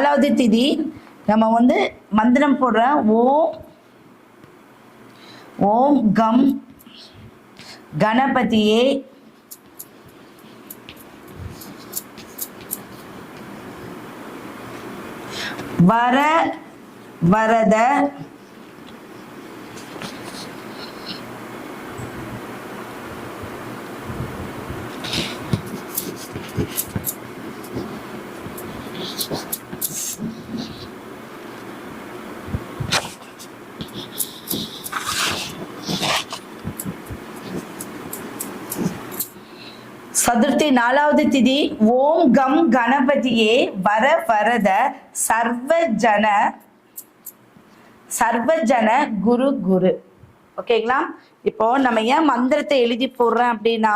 நாலாவது திதி நம்ம வந்து மந்திரம் போடுற ஓம் ஓம் கம் கணபதியே. வர வரத சதுர்த்தி நாலாவது திதி ஓம் கம் கணபதியே வர வரத சர்வஜன சர்வஜன குரு குரு. ஓகேங்களா? இப்போ நம்ம ஏன் மந்திரத்தை எழுதி போடுறேன் அப்படின்னா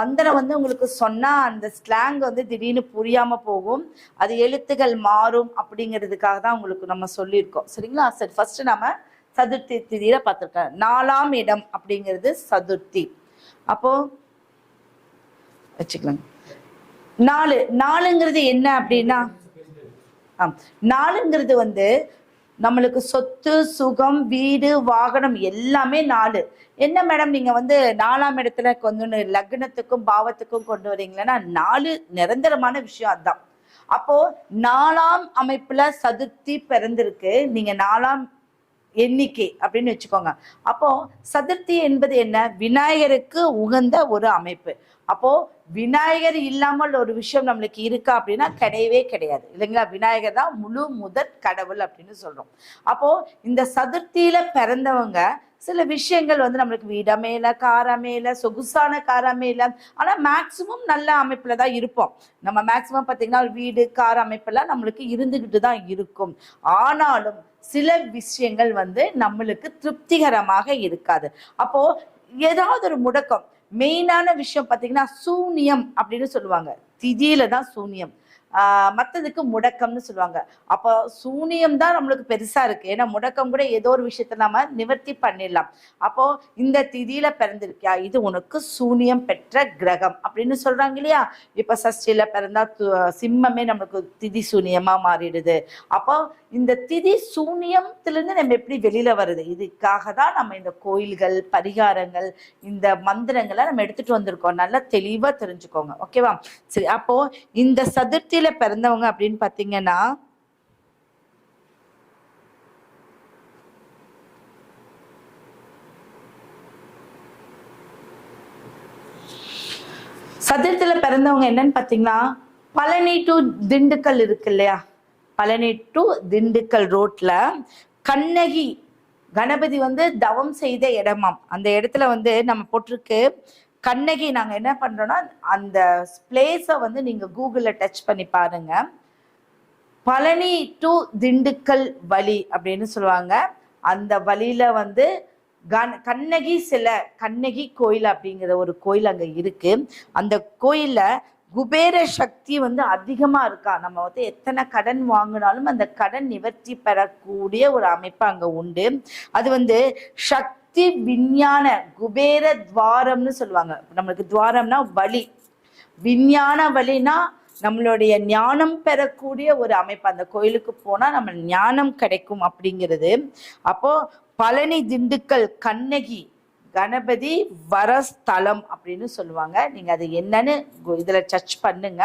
மந்திரம் வந்து உங்களுக்கு சொன்னா அந்த ஸ்லாங் வந்து திடீர்னு புரியாம போகும். அது எழுத்துகள் மாறும் அப்படிங்கிறதுக்காக தான் உங்களுக்கு நம்ம சொல்லியிருக்கோம். சரிங்களா? சரி ஃபர்ஸ்ட் நம்ம சதுர்த்தி திதியில பார்த்துருக்கோம் நாலாம் இடம் அப்படிங்கிறது சதுர்த்தி. அப்போ வச்சுக்கலாங்க. நாலு நாலுங்கிறது என்ன அப்படின்னா ஆ, நாலுங்கிறது வந்து நம்மளுக்கு சொத்து சுகம் வீடு வாகனம் எல்லாமே நாலு. என்ன மேடம் நீங்க வந்து நாலாம் இடத்துல கொண்டு லக்னத்துக்கும் பாவத்துக்கும் கொண்டு வரீங்களன்னா நாலு நிரந்தரமான விஷயம் அதுதான். அப்போ நாலாம் அமைப்புல சதுர்த்தி பிறந்திருக்கு. நீங்க நாலாம் எண்ணிக்கை அப்படின்னு வச்சுக்கோங்க. அப்போ சதுர்த்தி என்பது என்ன? விநாயகருக்கு உகந்த ஒரு அமைப்பு. அப்போ விநாயகர் இல்லாமல் ஒரு விஷயம் நம்மளுக்கு இருக்கா அப்படின்னா கிடையவே கிடையாது. இல்லைங்களா? விநாயகர் தான் முழு முதற் கடவுள் அப்படின்னு சொல்றோம். அப்போ இந்த சதுர்த்தியில பிறந்தவங்க சில விஷயங்கள் வந்து நம்மளுக்கு வீடு அமையல கார் அமையல சொகுசான கார் அமையல ஆனா மேக்சிமம் நல்ல அமைப்புல தான் இருப்போம். நம்ம மேக்சிமம் பாத்தீங்கன்னா வீடு கார் அமைப்பெல்லாம் நம்மளுக்கு இருந்துகிட்டு தான் இருக்கும். ஆனாலும் சில விஷயங்கள் வந்து நம்மளுக்கு திருப்திகரமாக இருக்காது. அப்போ ஏதாவது ஒரு முடக்கம் மெயினான விஷயம் பார்த்தீங்கன்னா சூனியம் அப்படின்னு சொல்லுவாங்க. திதியில தான் சூனியம். மற்றதுக்கு முடக்கம்னு சொல்லுவாங்க. அப்போ சூனியம் தான் நம்மளுக்கு பெருசா இருக்கு. ஏன்னா முடக்கம் கூட ஏதோ ஒரு விஷயத்த நம்ம நிவர்த்தி பண்ணிடலாம். அப்போ இந்த திதியில பிறந்திருக்கியா? இது உனக்கு சூனியம் பெற்ற கிரகம் அப்படின்னு சொல்றாங்க இல்லையா? இப்ப சஷ்டியில பிறந்தா சிம்மமே நம்மளுக்கு திதி சூனியமா மாறிடுது. அப்போ இந்த திதி சூன்யத்திலிருந்து நம்ம எப்படி வெளியில வருது? இதுக்காக தான் நம்ம இந்த கோயில்கள் பரிகாரங்கள் இந்த மந்திரங்களை நம்ம எடுத்துட்டு வந்திருக்கோம். நல்லா தெளிவா தெரிஞ்சுக்கோங்க. ஓகேவா சரி அப்போ இந்த சதுர்த்தியில பிறந்தவங்க அப்படின்னு பாத்தீங்கன்னா சதுர்த்தியில பிறந்தவங்க என்னன்னு பாத்தீங்கன்னா பழனி டு திண்டுக்கல் இருக்கு இல்லையா? பழனி டு திண்டுக்கல் ரோட்ல கண்ணகி கணபதி வந்து தவம் செய்த இடமாம். அந்த இடத்துல வந்து நம்ம போட்டிருக்கு. கண்ணகி நாங்கள் என்ன பண்ணுறோன்னா அந்த பிளேஸை வந்து நீங்கள் கூகுளில் டச் பண்ணி பாருங்க. பழனி டு திண்டுக்கல் வழி அப்படின்னு சொல்லுவாங்க. அந்த வழியில் வந்து கண் கண்ணகி சில கண்ணகி கோயில் அப்படிங்கிற ஒரு கோயில் அங்கே இருக்குது அந்த கோயில்ல குபேர சக்தி வந்து அதிகமாக இருக்கா? நம்ம வந்து எத்தனை கடன் வாங்கினாலும் அந்த கடன் நிவர்த்தி பெறக்கூடிய ஒரு அமைப்பு அங்கே உண்டு. அது வந்து சக்தி விஞ்ஞான குபேர துவாரம்னு சொல்லுவாங்க. நம்மளுக்கு துவாரம்னா வழி. விஞ்ஞான வழினா நம்மளுடைய ஞானம் பெறக்கூடிய ஒரு அமைப்பு. அந்த கோயிலுக்கு போனால் நம்ம ஞானம் கிடைக்கும் அப்படிங்கிறது. அப்போ பழனி திண்டுக்கல் கண்ணகி கணபதி வரஸ்தலம் அப்படின்னு சொல்லுவாங்க. நீங்க அது என்னன்னு இதில் இதுல சர்ச் பண்ணுங்க.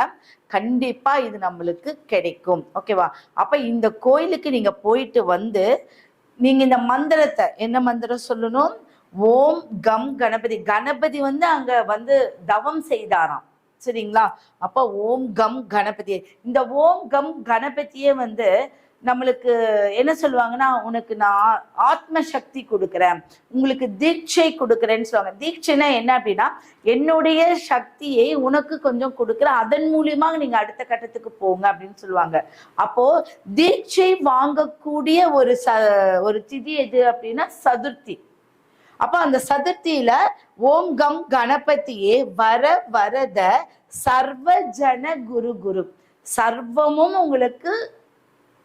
கண்டிப்பா இது நம்மளுக்கு கிடைக்கும். ஓகேவா அப்ப இந்த கோயிலுக்கு நீங்க போயிட்டு வந்து நீங்க இந்த மந்திரத்தை என்ன மந்திரம் சொல்லணும்? ஓம் கம் கணபதி. கணபதி வந்து அங்க வந்து தவம் செய்தாராம். சரிங்களா? அப்ப ஓம் கம் கணபதி. இந்த ஓம் கம் கணபதியே வந்து நம்மளுக்கு என்ன சொல்லுவாங்கன்னா உனக்கு நான் ஆத்ம சக்தி கொடுக்குறேன் உங்களுக்கு தீட்சை கொடுக்குறேன்னு சொல்லுவாங்க. தீட்சைனா என்ன அப்படின்னா என்னுடைய சக்தியை உனக்கு கொஞ்சம் கொடுக்குறேன் அதன் மூலியமா நீங்க அடுத்த கட்டத்துக்கு போங்க அப்படின்னு சொல்லுவாங்க. அப்போ தீட்சை வாங்கக்கூடிய ஒரு ச ஒரு திதி எது அப்படின்னா சதுர்த்தி. அப்ப அந்த சதுர்த்தியில ஓம் கம் கணபதியே வர வரத சர்வ ஜன குரு குரு. சர்வமும் உங்களுக்கு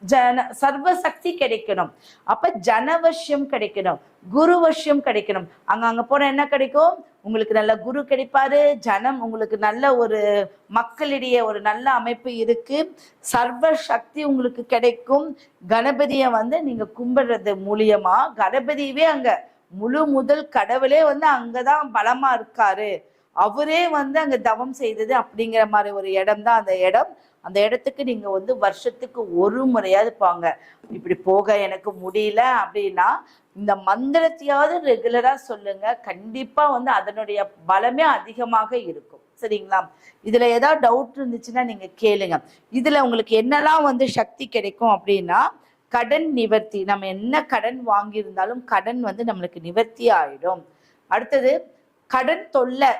ஜன சர்வ சக்தி கிடைக்கணும். அப்ப ஜனவசியம் கிடைக்கணும். குருவசியம் கிடைக்கணும். அங்க அங்க போனா என்ன கிடைக்கும்? உங்களுக்கு நல்ல குரு கிடைப்பாரு. ஜனம் உங்களுக்கு நல்ல ஒரு மக்களிடையே ஒரு நல்ல அமைப்பு இருக்கு. சர்வ சக்தி உங்களுக்கு கிடைக்கும். கணபதியை வந்து நீங்க கும்பிடுறது மூலியமா கணபதியவே அங்க முழு முதல் கடவுளே வந்து அங்கதான் பலமா இருக்காரு. அவரே வந்து அங்க தவம் செய்தது அப்படிங்கிற மாதிரி ஒரு இடம் தான் அந்த இடம். அந்த இடத்துக்கு நீங்க வந்து வருஷத்துக்கு ஒரு முறையாவது போங்க. இப்படி போக எனக்கு முடியல அப்படின்னா இந்த மந்திரத்தையாவது ரெகுலரா சொல்லுங்க. கண்டிப்பா வந்து அதனுடைய பலமே அதிகமாக இருக்கும். சரிங்களா? இதுல ஏதாவது டவுட் இருந்துச்சுன்னா நீங்க கேளுங்க. இதுல உங்களுக்கு என்னெல்லாம் வந்து சக்தி கிடைக்கும் அப்படின்னா கடன் நிவர்த்தி. நம்ம என்ன கடன் வாங்கியிருந்தாலும் கடன் வந்து நம்மளுக்கு நிவர்த்தி ஆயிடும். அடுத்தது கடன் தொல்லை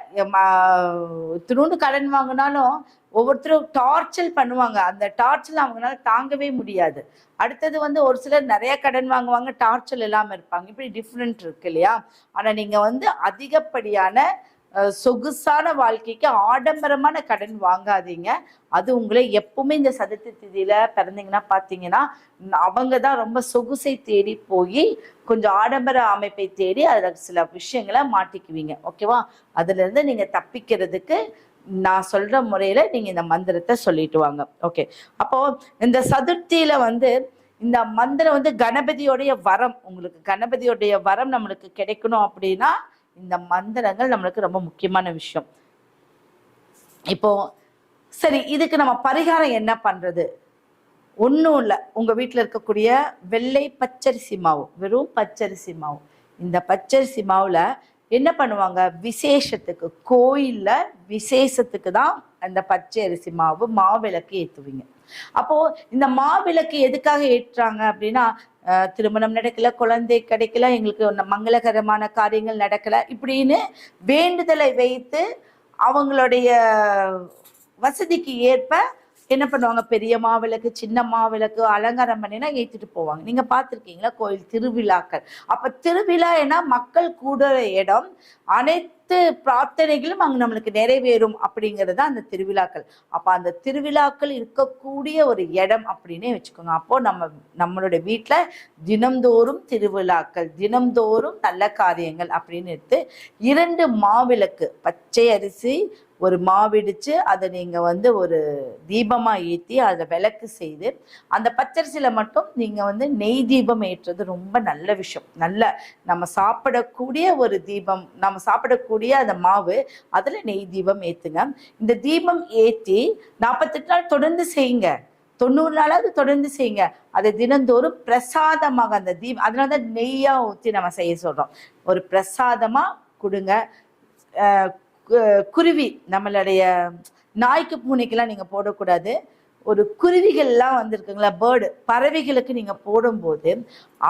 திருண்டு கடன் வாங்கினாலும் ஒவ்வொருத்தரும் டார்ச்சல் பண்ணுவாங்க. அந்த டார்ச்சல் அவங்களால தாங்கவே முடியாது. அடுத்தது வந்து ஒரு சிலர் நிறைய கடன் வாங்குவாங்க டார்ச்சல் இல்லாமல் இருப்பாங்க. இப்படி டிஃப்ரெண்ட் இருக்கு இல்லையா? ஆனால் நீங்கள் வந்து அதிகப்படியான சொகுசான வாழ்க்கைக்கு ஆடம்பரமான கடன் வாங்காதீங்க. அது உங்களை எப்பவுமே இந்த சதுர்த்தி திதியில பிறந்தீங்கன்னா பார்த்தீங்கன்னா அவங்க தான் ரொம்ப சொகுசை தேடி போய் கொஞ்சம் ஆடம்பர அமைப்பை தேடி அதில் சில விஷயங்களை மாட்டிக்குவீங்க. ஓகேவா? அதுலேருந்து நீங்கள் தப்பிக்கிறதுக்கு நான் சொல்ற முறையில நீங்க இந்த மந்திரத்தை சொல்லிட்டு வாங்க. ஓகே. அப்போ இந்த சதுர்த்தியில வந்து இந்த மந்திரம் வந்து கணபதியோடைய வரம் உங்களுக்கு கணபதியோடைய வரம் நம்மளுக்கு கிடைக்கணும் அப்படின்னா இந்த மந்திரங்கள் நம்மளுக்கு ரொம்ப முக்கியமான விஷயம். இப்போ சரி இதுக்கு நம்ம பரிகாரம் என்ன பண்றது? ஒன்றும் இல்லை. உங்கள் வீட்டில் இருக்கக்கூடிய வெள்ளை பச்சரிசி மாவு வெறும் பச்சரிசி மாவு. இந்த பச்சரிசி மாவில் என்ன பண்ணுவாங்க? விசேஷத்துக்கு கோயிலில் விசேஷத்துக்கு தான் அந்த பச்சை அரிசி மாவு மாவிளக்கு ஏற்றுவீங்க அப்போ இந்த மாவிளக்கு எதுக்காக ஏற்றுறாங்க அப்படின்னா திருமணம் நடக்கல குழந்தை கிடைக்கல எங்களுக்கு மங்களகரமான காரியங்கள் நடக்கல இப்படின்னு வேண்டுதலை வைத்து அவங்களுடைய வசதிக்கு ஏற்ப என்ன பண்ணுவாங்க? பெரிய மாவிளக்கு சின்ன மாவிளக்கு அலங்காரம் பண்ணினா ஏற்றிட்டு போவாங்க. நீங்க பார்த்துருக்கீங்களா? கோயில் திருவிழாக்கள். அப்ப திருவிழா ஏன்னா மக்கள் கூடுற இடம். அனைத்து பிரார்த்தனைகளும் அங்க நம்மளுக்கு நிறைவேறும் அப்படிங்கிறது தான் அந்த திருவிழாக்கள். அப்ப அந்த திருவிழாக்கள் இருக்கக்கூடிய ஒரு இடம் அப்படின்னே வச்சுக்கோங்க. அப்போ நம்ம நம்மளுடைய வீட்டில் தினம்தோறும் திருவிழாக்கள் தினம்தோறும் நல்ல காரியங்கள் அப்படின்னு எடுத்து இரண்டு மாவிளக்கு பச்சை அரிசி ஒரு மாவிடிச்சு அதை நீங்கள் வந்து ஒரு தீபமாக ஏற்றி அதை விளக்கு செய்து அந்த பச்சரிசியில் மட்டும் நீங்கள் வந்து நெய் தீபம் ஏற்றுறது ரொம்ப நல்ல விஷயம். நல்ல நம்ம சாப்பிடக்கூடிய ஒரு தீபம் நம்ம சாப்பிடக்கூடிய அந்த மாவு அதில் நெய் தீபம் ஏற்றுங்க இந்த தீபம் ஏற்றி நாற்பத்தெட்டு நாள் தொடர்ந்து செய்யுங்க. தொண்ணூறு நாளாவது தொடர்ந்து செய்யுங்க. அதை தினந்தோறும் பிரசாதமாக அந்த தீபம் அதனால தான் நெய்யாக ஊற்றி நம்ம செய்ய சொல்கிறோம் ஒரு பிரசாதமாக கொடுங்க. குருவி நம்மளுடைய நாய்க்கு பூனைக்கெல்லாம் நீங்கள் போடக்கூடாது. ஒரு குருவிகள்லாம் வந்திருக்குங்களா பேர்டு பறவைகளுக்கு நீங்கள் போடும்போது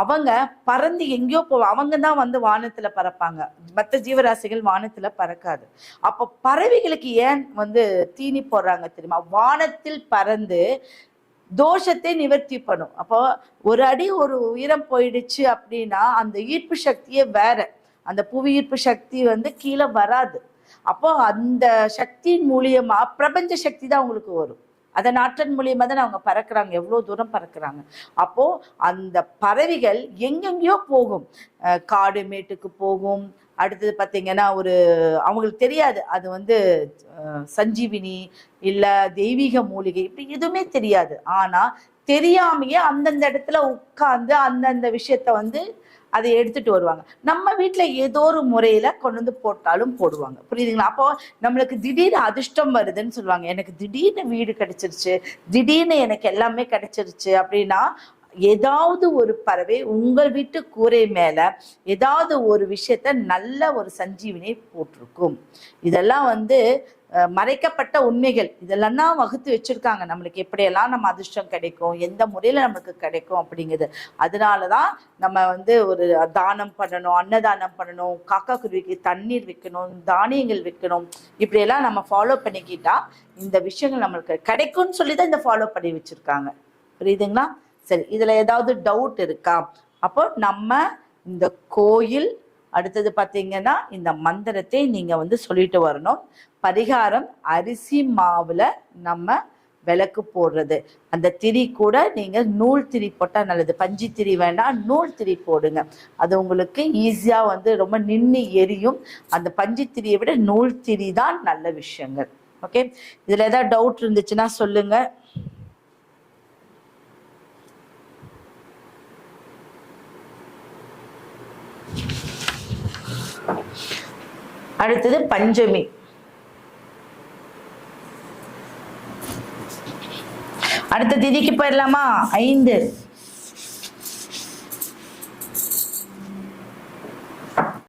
அவங்க பறந்து எங்கேயோ போ அவங்க தான் வந்து வானத்தில் பறப்பாங்க. மற்ற ஜீவராசிகள் வானத்தில் பறக்காது. அப்போ பறவைகளுக்கு ஏன் வந்து தீனி போடுறாங்க தெரியுமா? வானத்தில் பறந்து தோஷத்தை நிவர்த்தி பண்ணும். அப்போ ஒரு அடி ஒரு உயரம் போயிடுச்சு அப்படின்னா அந்த ஈர்ப்பு சக்தியே வேற. அந்த புவி ஈர்ப்பு சக்தி வந்து கீழே வராது. அப்போ அந்த சக்தியின் மூலியமா பிரபஞ்ச சக்தி தான் அவங்களுக்கு வரும். அதன் ஆற்றல் மூலியமாக தான் அவங்க பறக்குறாங்க எவ்வளோ தூரம் பறக்குறாங்க. அப்போது அந்த பறவைகள் எங்கெங்கேயோ போகும். காடு மேட்டுக்கு போகும். அடுத்தது பார்த்திங்கன்னா ஒரு அவங்களுக்கு தெரியாது. அது வந்து சஞ்சீவினி இல்லை தெய்வீக மூலிகை இப்படி எதுவுமே தெரியாது. ஆனால் தெரியாமையே அந்தந்த இடத்துல உட்காந்து அந்தந்த விஷயத்த வந்து அதை எடுத்துட்டு வருவாங்க. நம்ம வீட்டில் ஏதோ ஒரு முறையில் கொண்டு வந்து போட்டாலும் போடுவாங்க. புரியுதுங்களா? அப்போ நம்மளுக்கு திடீர்னு அதிர்ஷ்டம் வருதுன்னு சொல்லுவாங்க. எனக்கு திடீர்னு வீடு கிடைச்சிருச்சு திடீர்னு எனக்கு எல்லாமே கிடைச்சிருச்சு அப்படின்னா ஏதாவது ஒரு பறவை உங்கள் வீட்டு கூரை மேல ஏதாவது ஒரு விஷயத்த நல்ல ஒரு சஞ்சீவினை போட்டிருக்கும். இதெல்லாம் வந்து மறைக்கப்பட்ட உண்மைகள் இதெல்லாம் தான் வகுத்து வச்சிருக்காங்க. நம்மளுக்கு எப்படியெல்லாம் நம்ம அதிர்ஷ்டம் கிடைக்கும் எந்த முறையில் நம்மளுக்கு கிடைக்கும் அப்படிங்கிறது. அதனால தான் நம்ம வந்து ஒரு தானம் பண்ணணும் அன்னதானம் பண்ணணும் காக்கா குருவிக்கு தண்ணீர் விற்கணும் தானியங்கள் விற்கணும் இப்படியெல்லாம் நம்ம ஃபாலோ பண்ணிக்கிட்டா இந்த விஷயங்கள் நம்மளுக்கு கிடைக்கும்னு சொல்லி தான் இந்த ஃபாலோ பண்ணி வச்சுருக்காங்க. புரியுதுங்களா? சரி இதில் ஏதாவது டவுட் இருக்கா? அப்போ நம்ம இந்த கோயில் அடுத்தது பார்த்தீங்கன்னா இந்த மந்திரத்தை நீங்கள் வந்து சொல்லிட்டு வரணும். பரிகாரம் அரிசி மாவில் நம்ம விளக்கு போடுறது. அந்த திரி கூட நீங்கள் நூல் திரி போட்டால் நல்லது. பஞ்சு திரி வேண்டாம் நூல் திரி போடுங்க. அது உங்களுக்கு ஈஸியாக வந்து ரொம்ப நின்று எரியும். அந்த பஞ்சு திரியை விட நூல் திரி தான் நல்ல விஷயங்கள். ஓகே இதில் ஏதாவது டவுட் இருந்துச்சுன்னா சொல்லுங்கள் அடுத்தது பஞ்சமி. அடுத்த திதிக்கு போயிடலாமா? ஐந்து.